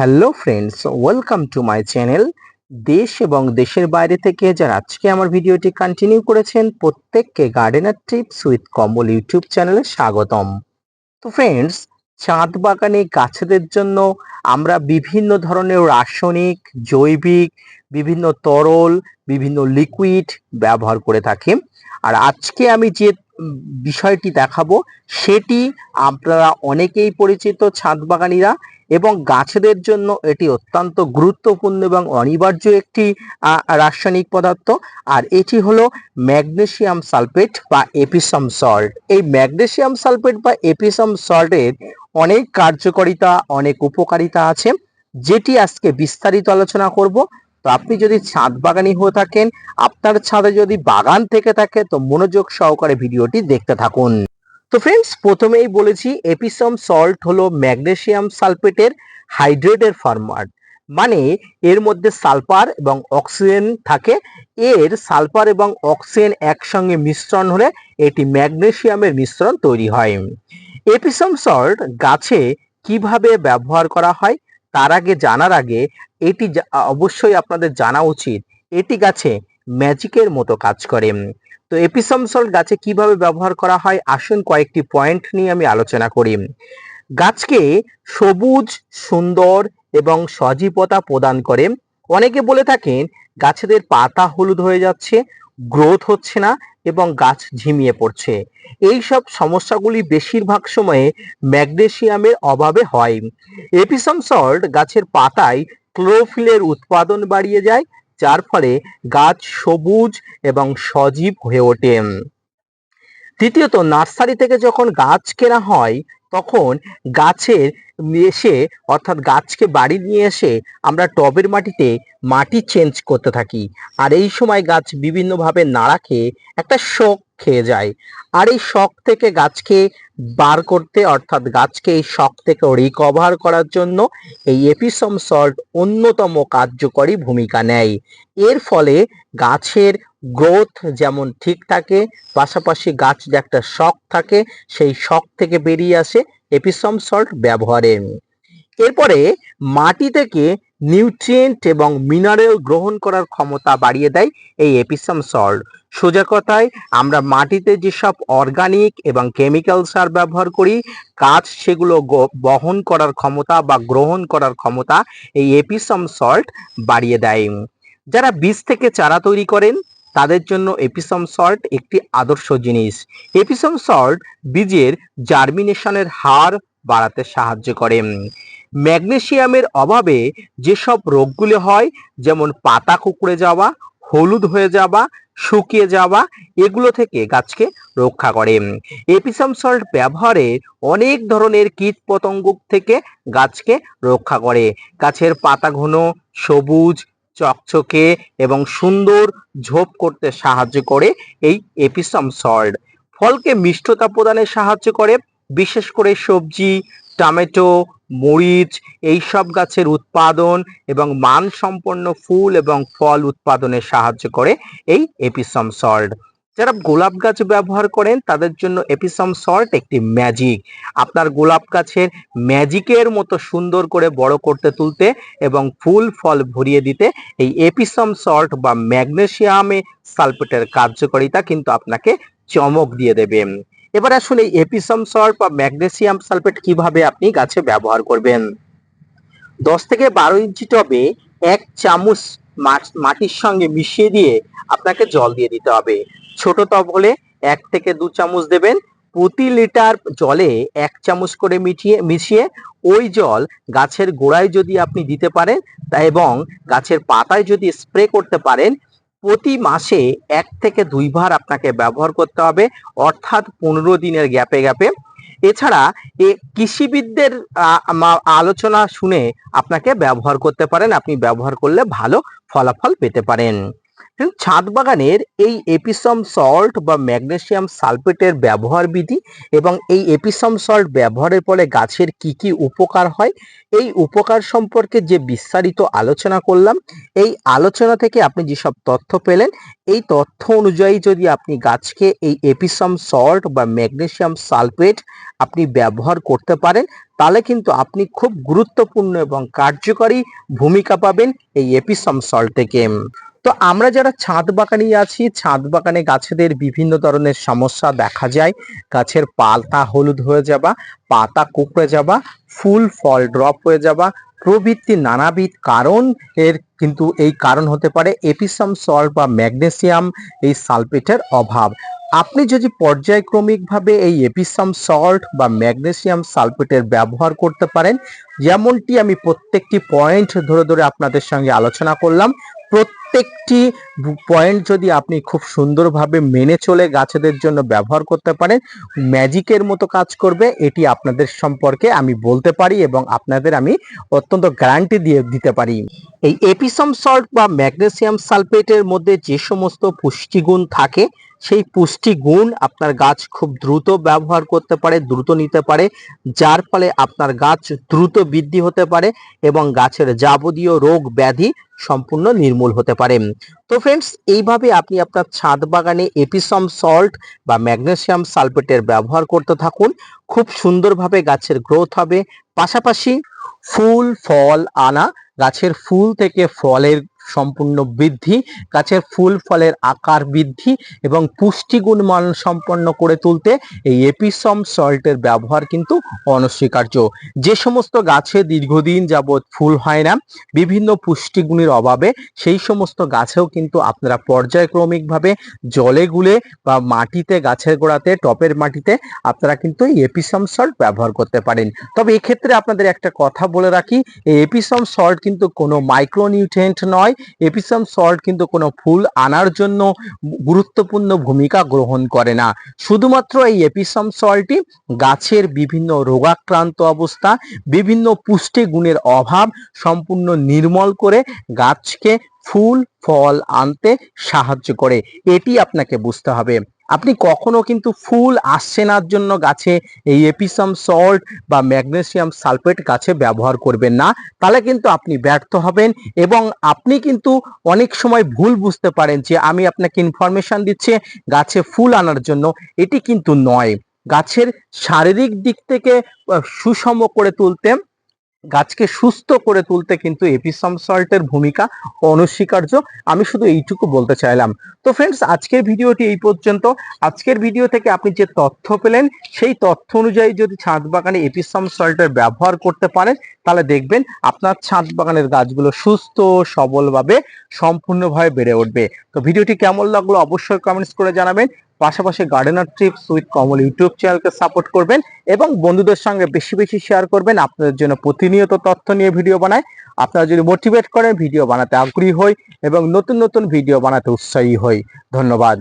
Hello friends welcome to my channel দেশ এবং দেশের বাইরে থেকে যারা আজকে আমার ভিডিওটি কন্টিনিউ করেছেন, প্রত্যেককে gardener tips with Kamal YouTube চ্যানেলে স্বাগতম। তো ফ্রেন্ডস চাঁদ বাগানে গাছেদের জন্য আমরা বিভিন্ন ধরনের রাসায়নিক, জৈবিক, বিভিন্ন তরল, বিভিন্ন লিকুইড ব্যবহার করে থাকি। আর আজকে আমি যে বিষয়টি দেখাবো, সেটি আপনারা অনেকেই পরিচিত ছাদ বাগানিরা এবং গাছেদের জন্য এটি অত্যন্ত গুরুত্বপূর্ণ এবং অনিবার্য একটি রাসায়নিক পদার্থ। আর এটি হলো ম্যাগনেসিয়াম সালফেট বা এপিসম সল্ট। এই ম্যাগনেসিয়াম সালফেট বা এপিসম সল্টের অনেক কার্যকারিতা, অনেক উপকারিতা আছে, যেটি আজকে বিস্তারিত আলোচনা করব। তো আপনি যদি ছাদ বাগানি হয়ে থাকেন, আপনার ছাদে যদি বাগান থেকে থাকে, তো মনোযোগ সহকারে ভিডিওটি দেখতে থাকুন। তো ফ্রেন্ডস প্রথমেই বলেছি এপিসম সল্ট হলো ম্যাগনেসিয়াম সালফেটের হাইড্রেটের ফরম্যাট মানে এর মধ্যে সালফার এবং অক্সিজেন থাকে। এর সালফার এবং অক্সিজেন একসঙ্গে মিশ্রণ হলে এটি ম্যাগনেসিয়ামের মিশ্রণ তৈরি হয়। এপিসম সল্ট গাছে কীভাবে ব্যবহার করা হয় তার আগে জানার আগে এটি অবশ্যই আপনাদের জানা উচিত, এটি গাছে ম্যাজিকের মতো কাজ করে। তো এপিসম সল্ট গাছে কীভাবে ব্যবহার করা হয়? আসুন কয়েকটি পয়েন্ট নিয়ে আমি আলোচনা করি। গাছকে সবুজ, সুন্দর এবং সজীবতা প্রদান করে। অনেকে বলে থাকেন, গাছেদের পাতা হলুদ হয়ে যাচ্ছে, গ্রোথ হচ্ছে না এবং গাছ ঝিমিয়ে পড়ছে। এই সব সমস্যাগুলি বেশিরভাগ সময়ে ম্যাগনেসিয়ামের অভাবে হয়। এপিসম সল্ট গাছের পাতায় ক্লোরোফিলের উৎপাদন বাড়িয়ে যায় যার ফলে গাছ সবুজ এবং সজীব হয়ে ওঠে। তৃতীয়ত, নার্সারি থেকে যখন গাছ কেনা হয়, তখন গাছের এসে, অর্থাৎ গাছকে বাড়ি নিয়ে এসে আমরা টবের মাটিতে মাটি চেঞ্জ করতে থাকি। আর এই সময় গাছ বিভিন্নভাবে নাড়া খেয়ে একটা শক খেয়ে যায়। আর এই শক থেকে গাছকে বার করতে, অর্থাৎ গাছকে এই শক থেকে রিকভার করার জন্য এই এপিসম সল্ট অন্যতম কার্যকরী ভূমিকা নেয়। এর ফলে গাছের গ্রোথ যেমন ঠিক থাকে, পাশাপাশি গাছ যে একটা শক থাকে, সেই শক থেকে বেরিয়ে আসে এপিসম সল্ট ব্যবহারে। এরপরে মাটি থেকে নিউট্রিয়েন্ট এবং মিনারেল গ্রহণ করার ক্ষমতা বাড়িয়ে দেয় এই এপিসম সল্ট সোজা কথায়, আমরা মাটিতে যেসব অর্গানিক এবং কেমিক্যাল সার ব্যবহার করি গাছ সেগুলো বহন করার ক্ষমতা বা গ্রহণ করার ক্ষমতা এই এপিসম সল্ট বাড়িয়ে দেয়। যারা বীজ থেকে চারা তৈরি করেন তাদের জন্য এপিসম সল্ট একটি আদর্শ জিনিস। এপিসম সল্ট বীজের জার্মিনেশনের হার বাড়াতে সাহায্য করে। ম্যাগনেসিয়ামের অভাবে যেসব রোগগুলো হয়, যেমন পাতা কুকড়ে যাওয়া, হলুদ হয়ে যাওয়া, শুকিয়ে যাওয়া, এগুলো থেকে গাছকে রক্ষা করে। এপিসম সল্ট ব্যবহারে অনেক ধরনের কীট পতঙ্গ থেকে গাছকে রক্ষা করে। গাছের পাতা ঘন, সবুজ চকচকে এবং সুন্দর ঝোপ করতে সাহায্য করে এই এপিসম সল্ট। ফলকে মিষ্টতা প্রদানে সাহায্য করে, বিশেষ করে সবজি, টমেটো, মরিচ, এইসব গাছের উৎপাদন এবং মানসম্পন্ন ফুল এবং ফল উৎপাদনে সাহায্য করে এই এপিসম সল্ট। যারা গোলাপ গাছ ব্যবহার করেন, তাদের জন্য এপিসম সল্ট একটি ম্যাজিক আপনার গোলাপ গাছের ম্যাজিকের মতো সুন্দর করে বড় করতে তুলতে এবং ফুল, ফল ভরিয়ে দিতে এই এপিসম সল্ট বা ম্যাগনেসিয়ামে সালফেটের কার্যকারিতা কিন্তু আপনাকে চমক দিয়ে দেবে। এবার আসুন এই এপিসম সল্ট বা ম্যাগনেসিয়াম সালফেট কীভাবে আপনি গাছে ব্যবহার করবেন? দশ থেকে বারো ইঞ্চি টবে এক চামচ মাট- মাটির সঙ্গে মিশিয়ে দিয়ে আপনাকে জল দিয়ে দিতে হবে। ছোট টব হলে এক থেকে দু চামচ দেবেন। প্রতি লিটার জলে এক চামচ করে মিটিয়ে মিশিয়ে ওই জল গাছের গোড়ায় যদি আপনি দিতে পারেন তা এবং গাছের পাতায় যদি স্প্রে করতে পারেন, প্রতি মাসে এক থেকে দুইবার আপনাকে ব্যবহার করতে হবে, অর্থাৎ পনেরো দিনের গ্যাপে গ্যাপে। এছাড়া এ কৃষিবিদদের আলোচনা শুনে আপনাকে ব্যবহার করতে পারেন, আপনি ব্যবহার করলে ভালো ফলাফল পেতে পারেন। ছাদ বাগানের এই এপিসম সল্ট বা ম্যাগনেসিয়াম সালফেটের ব্যবহার বিধি এবং এই এপিসম সল্ট ব্যবহারের ফলে গাছের কি কি উপকার হয়, এই উপকার সম্পর্কে যে বিস্তারিত আলোচনা করলাম, এই আলোচনা থেকে আপনি যেসব তথ্য পেলেন, এই তথ্য অনুযায়ী যদি আপনি গাছকে এই এপিসম সল্ট বা ম্যাগনেসিয়াম সালফেট আপনি ব্যবহার করতে পারেন, তাহলে কিন্তু আপনি খুব গুরুত্বপূর্ণ এবং কার্যকরী ভূমিকা পাবেন এই এপিসম সল্ট থেকে তো আমরা যারা ছাদ বাগানি আছি, ছাদ বাগানে গাছেদের বিভিন্ন ধরনের সমস্যা দেখা যায়। গাছের পাতা হলুদ হয়ে যাবা, পাতা কুকড়ে যাবা, ফুল, ফল ড্রপ হয়ে যাবা, প্রভৃতি নানাবিধ কারণ। এর কিন্তু এই কারণ হতে পারে এপিসাম সল্ট বা ম্যাগনেসিয়াম এই সালফেটের অভাব। আপনি যদি পর্যায়ক্রমিকভাবে এই এপিসাম সল্ট বা ম্যাগনেসিয়াম সালফেটের ব্যবহার করতে পারেন যেমনটি আমি প্রত্যেকটি পয়েন্ট ধরে ধরে আপনাদের সঙ্গে আলোচনা করলাম, প্রত্যেকটি পয়েন্ট যদি আপনি খুব সুন্দরভাবে মেনে চলে গাছেদের জন্য ব্যবহার করতে পারেন ম্যাজিকের মতো কাজ করবে, এটি আপনাদের সম্পর্কে আমি বলতে পারি এবং আপনাদের আমি অত্যন্ত গ্যারান্টি দিয়ে দিতে পারি। এই এপিসম সল্ট বা ম্যাগনেসিয়াম সালফেটের মধ্যে যে সমস্ত পুষ্টিগুণ থাকে, সেই পুষ্টিগুণ আপনার গাছ খুব দ্রুত ব্যবহার করতে পারে, দ্রুত নিতে পারে, যার ফলে আপনার গাছ দ্রুত বৃদ্ধি হতে পারে এবং গাছের যাবতীয় রোগ ব্যাধি সম্পূর্ণ নির্মূল হতে পারে। তো ফ্রেন্ডস এইভাবে আপনি আপনার ছাদ বাগানে এপিসম সল্ট বা ম্যাগনেসিয়াম সালফেটের ব্যবহার করতে থাকুন। খুব সুন্দরভাবে গাছের গ্রোথ হবে। পাশাপাশি ফুল, ফল, আনা গাছের ফুল থেকে ফলের সম্পূর্ণ বৃদ্ধি, গাছের ফুল, ফলের আকার বৃদ্ধি এবং পুষ্টিগুণ মান সম্পন্ন করে তুলতে এই এপিসম সল্টের ব্যবহার কিন্তু অনস্বীকার্য। যে সমস্ত গাছে দীর্ঘদিন যাবৎ ফুল হয় না, বিভিন্ন পুষ্টিগুণের অভাবে সেই সমস্ত গাছেও কিন্তু আপনারা পর্যায়ক্রমিকভাবে জলে গুলে বা মাটিতে, গাছের গোড়াতে, টপের মাটিতে আপনারা কিন্তু এই এপিসম সল্ট ব্যবহার করতে পারেন। তবে এক্ষেত্রে আপনাদের একটা কথা বলে রাখি, এই এপিসম সল্ট কিন্তু কোনো মাইক্রোনিউট্রেন্ট নয় এপিসম সল্ট কিন্তু কোনো ফুল আনার জন্য গুরুত্বপূর্ণ ভূমিকা গ্রহণ করে না। শুধুমাত্র এই এপিসম সল্টই গাছের বিভিন্ন রোগাক্রান্ত অবস্থা, বিভিন্ন পুষ্টিগুণের অভাব সম্পূর্ণ নির্মল করে গাছকে ফুল, ফল আনতে সাহায্য করে। এটি আপনাকে বুঝতে হবে। আপনি কখনো কিন্তু ফুল আসছে না জন্য গাছে এই এপিসাম সল্ট বা ম্যাগনেসিয়াম সালফেট গাছে ব্যবহার করবেন না। তাহলে কিন্তু আপনি ব্যর্থ হবেন এবং আপনি কিন্তু অনেক সময় ভুল বুঝতে পারেন যে আমি আপনাকে ইনফরমেশন দিচ্ছি গাছে ফুল আনার জন্য। এটি কিন্তু নয়। গাছের শারীরিক দিক থেকে সুষম করে তুলতে গাছকে সুস্থ করে তুলতে কিন্তু এপিসম সল্টের ভূমিকা অনস্বীকার্য। আমি শুধু এইটুকু বলতে চাইলাম। তো ফ্রেন্ডস আজকের ভিডিওটি এই পর্যন্ত। আজকের ভিডিও থেকে আপনি যে তথ্য পেলেন, সেই তথ্য অনুযায়ী যদি ছাদ বাগানে এপিসম সল্টের ব্যবহার করতে পারেন, তাহলে দেখবেন আপনার ছাদ বাগানের গাছগুলো সুস্থ, সবলভাবে, সম্পূর্ণভাবে বেড়ে উঠবে। তো ভিডিওটি কেমন লাগল অবশ্যই কমেন্টস করে জানাবেন। পাশাপাশি gardener tips with Kamal YouTube চ্যানেলকে সাপোর্ট করবেন এবং বন্ধুদের সঙ্গে বেশি বেশি শেয়ার করবেন আপনাদের জন্য প্রতিনিয়ত তথ্য নিয়ে ভিডিও বানায়। আপনারা যদি মোটিভেট করেন ভিডিও বানাতে আগ্রহী হই এবং নতুন নতুন ভিডিও বানাতে উৎসাহী হই। ধন্যবাদ।